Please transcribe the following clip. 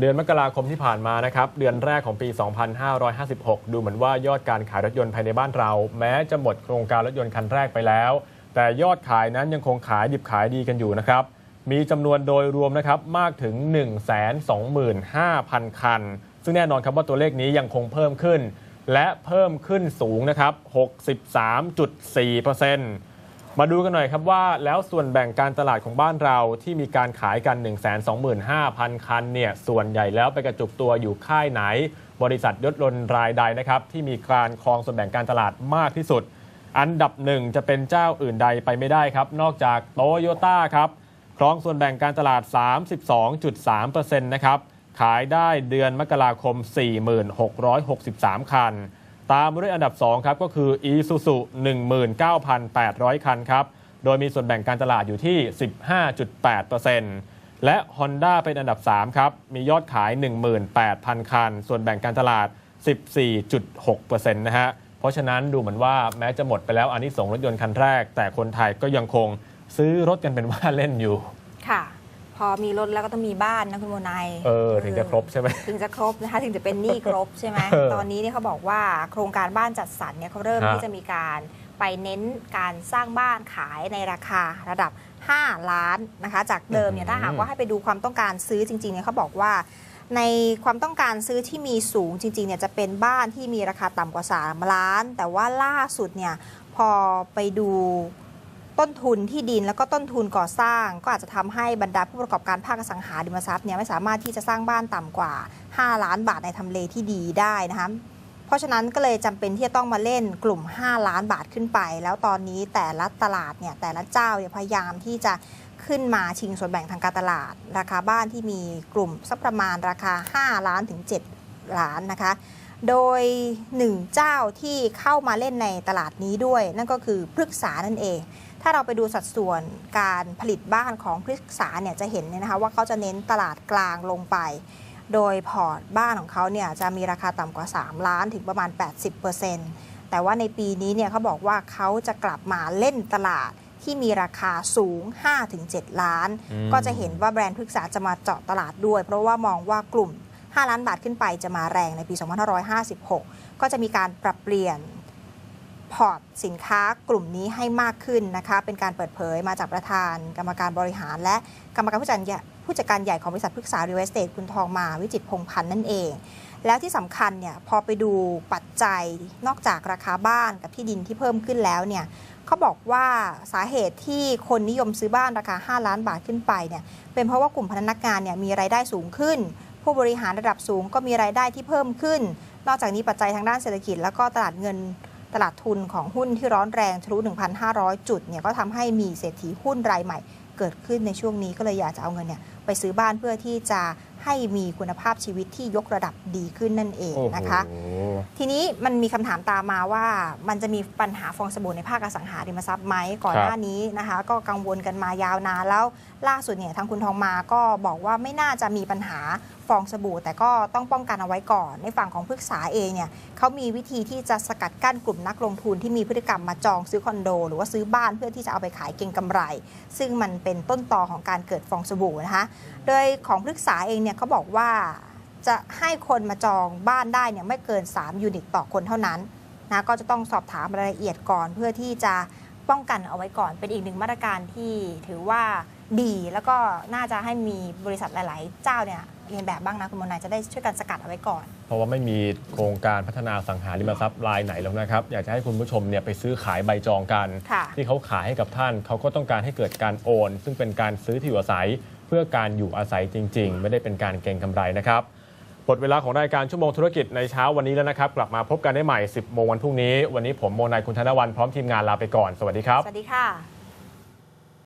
เดือนมกราคมที่ผ่านมานะครับ เดือนแรกของปี 2556 ดูเหมือนว่ายอดการขายรถยนต์ภายในบ้านเรา แม้จะหมดโครงการรถยนต์คันแรกไปแล้ว แต่ยอดขายนั้นยังคงขายดิบขายดีกันอยู่นะครับ มีจำนวนโดยรวมนะครับมากถึง 125,000 คัน ซึ่งแน่นอนครับว่าตัวเลขนี้ยังคงเพิ่มขึ้น และเพิ่มขึ้นสูงนะครับ 63.4% มาดูกันหน่อยครับว่าแล้วส่วนแบ่งการตลาดของบ้านเราที่มีการขายกัน 125,000 คันเนี่ยส่วนใหญ่แล้วไปกระจุกตัวอยู่ค่ายไหน บริษัทยศรนรายใดนะครับที่มีการครองส่วนแบ่งการตลาดมากที่สุด อันดับหนึ่งจะเป็นเจ้าอื่นใดไปไม่ได้ครับ นอกจากโตโยต้าครับครองส่วนแบ่งการตลาด 32.3%นะครับขายได้เดือนมกราคม 4663 คัน ตามมาด้วยอันดับ 2 ครับ ก็คือ Isuzu 19,800 คันครับ โดยมีส่วนแบ่งการตลาดอยู่ที่ 15.8%และ Honda เป็นอันดับ 3 ครับ มียอดขาย 18,000 คัน ส่วนแบ่งการตลาด 14.6%นะฮะ เพราะฉะนั้นดูเหมือนว่าแม้จะหมดไปแล้วอันนี้ส่งรถยนต์คันแรก แต่คนไทยก็ยังคงซื้อรถกันเป็นว่าเล่นอยู่ พอมีรถแล้วก็ต้องมีบ้านนะคุณโมนายเออถึงจะครบใช่ไหมถึงจะครบนะคะถึงจะเป็นหนี้ครบใช่ไหมเออตอนนี้เนี่ยเขาบอกว่าโครงการบ้านจัดสรรเนี่ยเขาเริ่มฮะที่จะมีการไปเน้นการสร้างบ้านขายในราคาระดับ 5 ล้านนะคะ จากเดิมเนี่ยถ้าหากว่าให้ไปดูความต้องการซื้อจริงๆเนี่ยเขาบอกว่าในความต้องการซื้อที่มีสูงจริงๆเนี่ยจะเป็นบ้านที่มีราคาต่ำกว่า 3 ล้าน แต่ว่าล่าสุดเนี่ยพอไปดู ต้นทุนที่ดินแล้วก็ต้นทุนก่อสร้าง ก็อาจจะทำให้บรรดาผู้ประกอบการภาคอสังหาริมทรัพย์เนี่ยไม่สามารถที่จะสร้างบ้านต่ำกว่า 5 ล้านบาทในทำเลที่ดีได้นะคะเพราะฉะนั้นก็เลยจำเป็นที่จะต้องมาเล่นกลุ่ม 5 ล้านบาทขึ้นไป แล้วตอนนี้แต่ละตลาดเนี่ยแต่ละเจ้าเนี่ยพยายามที่จะขึ้นมาชิงส่วนแบ่งทางการตลาด ราคาบ้านที่มีกลุ่มสักประมาณราคา 5 ล้านถึง 7 ล้านนะคะ โดยหนึ่งเจ้าที่เข้ามาเล่นในตลาดนี้ด้วย นั่นก็คือพฤกษานั่นเอง ถ้าเราไปดูสัดส่วนการผลิตบ้านของพฤกษาเนี่ยจะเห็นเนี่ยนะคะว่าเขาจะเน้นตลาดกลางลงไป โดยพอร์ตบ้านของเขาเนี่ยจะมีราคาต่ำกว่า 3 ล้านถึงประมาณ 80%แต่ว่าในปีนี้เนี่ยเขาบอกว่าเขาจะกลับมาเล่นตลาดที่มีราคาสูง 5-7 ล้านอืมก็จะเห็นว่าแบรนด์พฤกษาจะมาเจาะตลาดด้วย เพราะว่ามองว่ากลุ่ม 5 ล้านบาทขึ้นไปจะมาแรงในปี 2556 ก็จะมีการปรับเปลี่ยนพอร์ตสินค้ากลุ่มนี้ให้มากขึ้นนะคะ เป็นการเปิดเผยมาจากประธาน กรรมการบริหาร และกรรมการผู้จัดการใหญ่ผู้จัดการใหญ่ของบริษัทพฤกษา Real Estate คุณทองมาวิจิตรพงพันธ์นั่นเอง แล้วที่สำคัญเนี่ยพอไปดูปัจจัยนอกจากราคาบ้านกับที่ดินที่เพิ่มขึ้นแล้วเนี่ยเขาบอกว่าสาเหตุที่คนนิยมซื้อบ้านราคา 5 ล้านบาทขึ้นไปเนี่ยเป็นเพราะว่ากลุ่มพนักงานเนี่ยมีรายได้สูงขึ้น ผู้บริหารระดับสูงก็มีรายได้ที่เพิ่มขึ้น นอกจากนี้ปัจจัยทางด้านเศรษฐกิจ แล้วก็ตลาดเงินตลาดทุนของหุ้นที่ร้อนแรงทะลุ 1,500 จุดเนี่ยก็ทำให้มีเศรษฐีหุ้นรายใหม่เกิดขึ้นในช่วงนี้ก็เลยอยากจะเอาเงินเนี่ยไปซื้อบ้านเพื่อที่จะให้มีคุณภาพชีวิตที่ยกระดับดีขึ้นนั่นเองนะคะ ทีนี้มันมีคำถามตามมาว่ามันจะมีปัญหาฟองสบู่ในภาคอสังหาริมทรัพย์ไหมก่อนหน้านี้นะคะ ก็กังวลกันมายาวนานแล้วล่าสุดเนี่ยทางคุณทองมาก็บอกว่าไม่น่าจะมีปัญหาฟองสบู่ แต่ก็ต้องป้องกันเอาไว้ก่อน ในฝั่งของพฤกษาเองเนี่ยเขามีวิธีที่จะสกัดกั้นกลุ่มนักลงทุนที่มีพฤติกรรมมาจองซื้อคอนโด หรือว่าซื้อบ้านเพื่อที่จะเอาไปขายเก็งกำไร ซึ่งมันเป็นต้นตอของการเกิดฟองสบู่นะคะ โดยของพฤกษาเองเนี่ยเขาบอกว่า จะให้คนมาจองบ้านได้เนี่ยไม่เกิน 3 ยูนิตต่อคนเท่านั้นนะก็จะต้องสอบถามรายละเอียดก่อนเพื่อที่จะป้องกันเอาไว้ก่อน เป็นอีกหนึ่งมาตรการที่ถือว่าดีแล้วก็น่าจะให้มีบริษัทหลาย ๆ เจ้าเนี่ยเรียนแบบบ้างนะคุณมนายจะได้ช่วยกันสกัดเอาไว้ก่อน เพราะว่าไม่มีโครงการพัฒนาสังหาริมทรัพย์รายไหนแล้วนะครับ อยากจะให้คุณผู้ชมเนี่ยไปซื้อขายใบจองกันค่ะที่เขาขายให้กับท่านเขาก็ต้องการให้เกิดการโอน ซึ่งเป็นการซื้อที่อยู่อาศัย เพื่อการอยู่อาศัยจริง ๆ ไม่ได้เป็นการเก็งกำไรนะครับ หมดเวลาของรายการชั่วโมงธุรกิจในเช้าวันนี้แล้วนะครับ กลับมาพบกันได้ใหม่ 10 โมงวันพรุ่งนี้ วันนี้ผมโมนายคุณธนวันพร้อมทีมงานลาไปก่อน สวัสดีครับ สวัสดีค่ะ